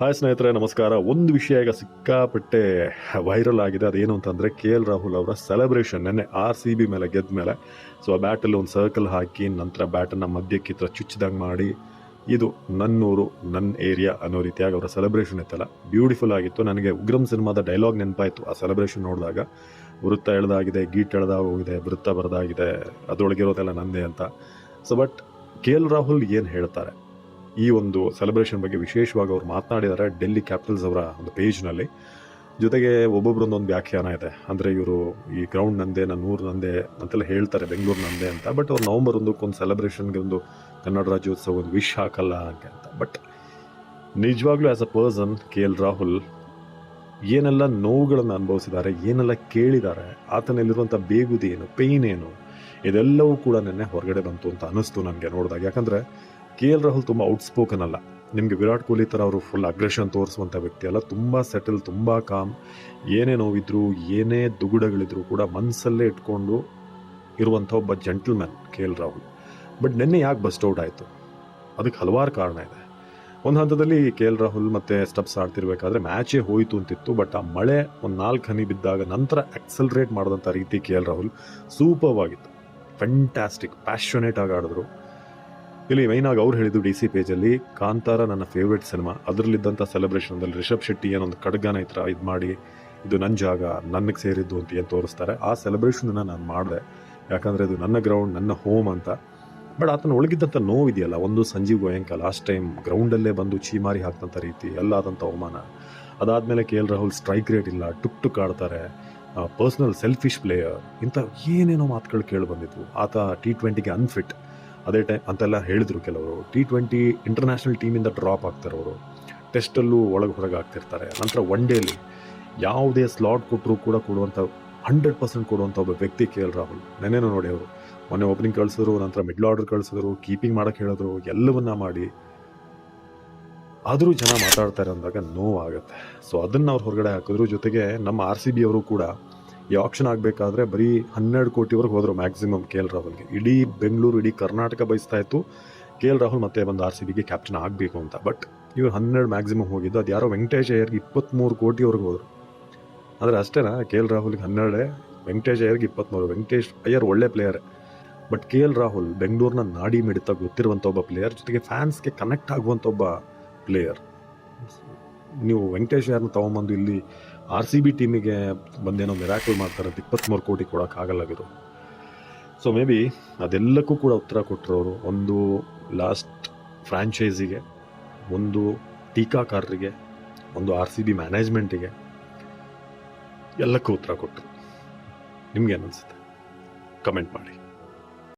Hi ಸ್ನೇಹಿತರೆ, ನಮಸ್ಕಾರ. ಒಂದು ವಿಷಯ ಈಗ ಸಿಕ್ಕಾಪಟ್ಟೆ ವೈರಲ್ ಆಗಿದೆ. ಅದೇನು ಅಂತಂದರೆ, ಕೆ ಎಲ್ ರಾಹುಲ್ ಅವರ ಸೆಲೆಬ್ರೇಷನ್ ನೆನ್ನೆ ಆರ್ ಸಿ ಬಿ ಮೇಲೆ ಗೆದ್ದ ಮೇಲೆ. ಸೊ ಆ ಬ್ಯಾಟಲ್ಲಿ ಒಂದು ಸರ್ಕಲ್ ಹಾಕಿ, ನಂತರ ಬ್ಯಾಟನ್ನು ಮಧ್ಯಕ್ಕೆ ಥರ ಚುಚ್ಚಿದಂಗೆ ಮಾಡಿ, ಇದು ನನ್ನೂರು ನನ್ನ ಏರಿಯಾ ಅನ್ನೋ ರೀತಿಯಾಗಿ ಅವರ ಸೆಲೆಬ್ರೇಷನ್ ಇತ್ತಲ್ಲ. ಬ್ಯೂಟಿಫುಲ್ ಆಗಿತ್ತು. ನನಗೆ ಉಗ್ರಂ ಸಿನಿಮಾದ ಡೈಲಾಗ್ ನೆನಪಾಯಿತು. ಆ ಸೆಲೆಬ್ರೇಷನ್ ನೋಡಿದಾಗ, ವೃತ್ತ ಎಳ್ದಾಗಿದೆ, ಗೀಟ್ ಎಳ್ದಾಗ ಹೋಗಿದೆ, ವೃತ್ತ ಬರೆದಾಗಿದೆ, ಅದರೊಳಗಿರೋದೆಲ್ಲ ನಂದೇ ಅಂತ. So but K L Rahul ಏನು ಹೇಳ್ತಾರೆ? ಈ ಒಂದು ಸೆಲೆಬ್ರೇಷನ್ ಬಗ್ಗೆ ವಿಶೇಷವಾಗಿ ಅವ್ರು ಮಾತನಾಡಿದ್ದಾರೆ ಡೆಲ್ಲಿ ಕ್ಯಾಪಿಟಲ್ಸ್ ಅವರ ಒಂದು ಪೇಜ್ನಲ್ಲಿ ಜೊತೆಗೆ ಒಬ್ಬೊಬ್ರೊಂದೊಂದು ವ್ಯಾಖ್ಯಾನ ಇದೆ. ಅಂದರೆ ಇವರು ಈ ಗ್ರೌಂಡ್ ನಂದೆ, ನನ್ನ ಊರು ನಂದೆ ಅಂತೆಲ್ಲ ಹೇಳ್ತಾರೆ, ಬೆಂಗಳೂರು ನಂದೆ ಅಂತ. ಬಟ್ ಅವ್ರು ನವಂಬರ್ ಒಂದಕ್ಕೆ ಒಂದು ಸೆಲೆಬ್ರೇಷನ್ಗೆ ಒಂದು ಕನ್ನಡ ರಾಜ್ಯೋತ್ಸವ ಒಂದು ವಿಶ್ ಹಾಕಲ್ಲ ಅಂತ. ಬಟ್ ನಿಜವಾಗ್ಲೂ as a person K L Rahul ಏನೆಲ್ಲ ನೋವುಗಳನ್ನು ಅನುಭವಿಸಿದ್ದಾರೆ, ಏನೆಲ್ಲ ಕೇಳಿದ್ದಾರೆ ಆತನಲ್ಲಿರುವಂಥ ಬೇಗುದಿ ಏನು ಪೇಯ್ನ್ ಏನು, ಇದೆಲ್ಲವೂ ಕೂಡ ನೆನ್ನೆ ಹೊರಗಡೆ ಬಂತು ಅಂತ ಅನ್ನಿಸ್ತು ನನಗೆ ನೋಡಿದಾಗ. ಯಾಕಂದರೆ ಕೆ ಎಲ್ ರಾಹುಲ್ ತುಂಬ ಔಟ್ಸ್ಪೋಕನ್ ಅಲ್ಲ. ನಿಮಗೆ ವಿರಾಟ್ ಕೊಹ್ಲಿ ಥರ ಅವರು ಫುಲ್ ಅಗ್ರೆಷನ್ ತೋರಿಸುವಂಥ ವ್ಯಕ್ತಿ ಅಲ್ಲ. ತುಂಬ ಸೆಟಲ್ ತುಂಬ ಕಾಮ್ ಏನೇ ನೋವಿದ್ರು, ಏನೇ ದುಗುಡಗಳಿದ್ರು ಕೂಡ ಮನಸ್ಸಲ್ಲೇ ಇಟ್ಕೊಂಡು ಇರುವಂಥ ಒಬ್ಬ gentleman K L Rahul. But ನಿನ್ನೆ ಯಾಕೆ ಬಸ್ಟ್ ಔಟ್ ಆಯಿತು? ಅದಕ್ಕೆ ಹಲವಾರು ಕಾರಣ ಇದೆ. ಒಂದು ಹಂತದಲ್ಲಿ ಕೆ ಎಲ್ ರಾಹುಲ್ ಮತ್ತು ಸ್ಟಬ್ಸ್ ಆಡ್ತಿರ್ಬೇಕಾದ್ರೆ ಮ್ಯಾಚೇ ಹೋಯಿತು ಅಂತಿತ್ತು ಬಟ್ ಆ ಮಳೆ ಒಂದು ನಾಲ್ಕು ಹನಿ ಬಿದ್ದಾಗ ನಂತರ ಆಕ್ಸಲ್ರೇಟ್ ಮಾಡಿದಂಥ ರೀತಿ ಕೆ ಎಲ್ ರಾಹುಲ್ ಸೂಪರ್ ಆಗಿತ್ತು ಫ್ಯಾಂಟಾಸ್ಟಿಕ್ ಪ್ಯಾಷನೇಟ್ ಆಗಿ ಆಡಿದ್ರು. ಇಲ್ಲಿ ಮೈನಾಗಿ ಅವ್ರು ಹೇಳಿದ್ದು ಡಿ ಸಿ ಪೇಜಲ್ಲಿ ಕಾಂತಾರ ನನ್ನ ಫೇವ್ರೇಟ್ ಸಿನಿಮಾ ಅದರಲ್ಲಿದ್ದಂಥ ಸೆಲೆಬ್ರೇಷನ್ದಲ್ಲಿ ರಿಷಬ್ ಶೆಟ್ಟಿ ಏನೊಂದು ಖಡ್ಗನ ಈ ಇದು ಮಾಡಿ, ಇದು ನನ್ನ ಜಾಗ, ನನಗೆ ಸೇರಿದ್ದು ಅಂತ ಏನು ತೋರಿಸ್ತಾರೆ. ಆ ಸೆಲೆಬ್ರೇಷನನ್ನು ನಾನು ಮಾಡಿದೆ. ಯಾಕಂದರೆ ಇದು ನನ್ನ ಗ್ರೌಂಡ್ ನನ್ನ ಹೋಮ್ ಅಂತ. ಬಟ್ ಆತನ ಒಳಗಿದ್ದಂಥ ನೋವಿದೆಯಲ್ಲ, ಒಂದು ಸಂಜೀವ್ ಗೋಯಂಕ ಲಾಸ್ಟ್ ಟೈಮ್ ಗ್ರೌಂಡಲ್ಲೇ ಬಂದು ಚೀಮಾರಿ ಹಾಕಿದಂಥ ರೀತಿ ಎಲ್ಲ ಆದಂಥ ಅವಮಾನ. ಅದಾದಮೇಲೆ K L Rahul strike rate ಇಲ್ಲ, ಟುಕ್ ಟುಕ್ ಆಡ್ತಾರೆ. ಪರ್ಸ್ನಲ್ ಸೆಲ್ಫಿಶ್ ಪ್ಲೇಯರ್ ಇಂಥ ಏನೇನೋ ಮಾತುಗಳು ಕೇಳಿ ಬಂದಿದ್ವು. ಆತ ಟಿ ಟ್ವೆಂಟಿಗೆ ಅನ್ಫಿಟ್ ಅದೇ ಟೈಮ್ ಅಂತೆಲ್ಲ ಹೇಳಿದರು ಕೆಲವರು. ಟಿ ಟ್ವೆಂಟಿ ಇಂಟರ್ನ್ಯಾಷನಲ್ ಟೀಮಿಂದ ಡ್ರಾಪ್ ಆಗ್ತಾರೆ ಅವರು ಟೆಸ್ಟಲ್ಲೂ ಒಳಗೆ ಹೊರಗೆ ಆಗ್ತಿರ್ತಾರೆ. ನಂತರ ಒನ್ ಡೇಲಿ ಯಾವುದೇ ಸ್ಲಾಟ್ ಕೊಟ್ಟರೂ ಕೂಡ ಕೊಡುವಂಥ ಹಂಡ್ರೆಡ್ ಪರ್ಸೆಂಟ್ ಕೊಡುವಂಥ ಒಬ್ಬ ವ್ಯಕ್ತಿ ಕೆ ಎಲ್ ರಾಹುಲ್. ನೆನೇನೋ ನೋಡಿ ಅವರು. ಮೊನ್ನೆ ಓಪನಿಂಗ್ ಕಳಿಸಿದ್ರು, ನಂತರ ಮಿಡ್ಲ್ ಆರ್ಡರ್ ಕಳಿಸಿದ್ರು ಕೀಪಿಂಗ್ ಮಾಡೋಕ್ಕೆ ಹೇಳಿದ್ರು, ಎಲ್ಲವನ್ನ ಮಾಡಿ. ಆದರೂ ಜನ ಮಾತಾಡ್ತಾರೆ ಅಂದಾಗ ನೋವಾಗುತ್ತೆ. ಸೊ ಅದನ್ನು ಅವ್ರು ಹೊರಗಡೆ ಹಾಕಿದ್ರು. ಜೊತೆಗೆ ನಮ್ಮ ಆರ್ ಸಿ ಬಿ ಅವರು ಕೂಡ ಈ ಆಪ್ಷನ್ ಆಗಬೇಕಾದ್ರೆ ಬರೀ ಹನ್ನೆರಡು ಕೋಟಿವರೆಗೆ ಹೋದರು ಮ್ಯಾಕ್ಸಿಮಮ್ ಕೆ ಎಲ್ ರಾಹುಲ್ಗೆ. ಇಡೀ ಬೆಂಗಳೂರು, ಇಡೀ ಕರ್ನಾಟಕ ಬಯಸ್ತಾ ಇತ್ತು. ಕೆ ಎಲ್ ರಾಹುಲ್ ಮತ್ತೆ ಬಂದು ಆರ್ ಸಿ ಬಿಗೆ ಕ್ಯಾಪ್ಟನ್ ಆಗಬೇಕು ಅಂತ. ಬಟ್ ಇವರು ಹನ್ನೆರಡು ಮ್ಯಾಕ್ಸಿಮಮ್ ಹೋಗಿದ್ದು. ಅದು ಯಾರೋ ವೆಂಕಟೇಶ್ ಅಯ್ಯರ್ಗೆ ಇಪ್ಪತ್ತ್ಮೂರು ಕೋಟಿವರೆಗೆ ಹೋದರು. ಆದರೆ ಅಷ್ಟೇನಾ ಕೆ ಎಲ್ ರಾಹುಲ್ಗೆ ಹನ್ನೆರಡೇ, ವೆಂಕಟೇಶ್ ಅಯ್ಯರ್ಗೆ ಇಪ್ಪತ್ತ್ಮೂರು ವೆಂಕಟೇಶ್ ಅಯ್ಯರ್ ಒಳ್ಳೆ player but K L Rahul ಬೆಂಗಳೂರಿನ ನಾಡಿ ಮಿಡಿತ ಗೊತ್ತಿರುವಂಥ ಒಬ್ಬ ಪ್ಲೇಯರ್ ಜೊತೆಗೆ ಫ್ಯಾನ್ಸ್ಗೆ ಕನೆಕ್ಟ್ ಆಗುವಂಥ ಒಬ್ಬ ಪ್ಲೇಯರ್ ನೀವು ವೆಂಕಟೇಶ್ ಯಾರನ್ನ ತೊಗೊಂಬಂದು ಇಲ್ಲಿ ಆರ್ ಸಿ ಬಿ ಟೀಮಿಗೆ ಬಂದೇನೋ ಮಿರಾಕಲ್ ಮಾಡ್ತಾರೆ ಅಂತ ಇಪ್ಪತ್ತ್ಮೂರು ಕೋಟಿ ಕೊಡೋಕ್ಕಾಗಲ್ಲ ಇದು. ಸೊ ಮೇ ಬಿ ಅದೆಲ್ಲಕ್ಕೂ ಕೂಡ ಉತ್ತರ ಕೊಟ್ಟಿರೋರು ಒಂದು ಲಾಸ್ಟ್ ಫ್ರ್ಯಾಂಚೈಸಿಗೆ ಒಂದು ಟೀಕಾಕಾರರಿಗೆ, ಒಂದು ಆರ್ ಸಿ ಬಿ ಮ್ಯಾನೇಜ್ಮೆಂಟಿಗೆ ಎಲ್ಲಕ್ಕೂ ಉತ್ತರ ಕೊಟ್ಟರು ನಿಮ್ಗೆ ಅನಿಸುತ್ತೆ? ಕಮೆಂಟ್ ಮಾಡಿ.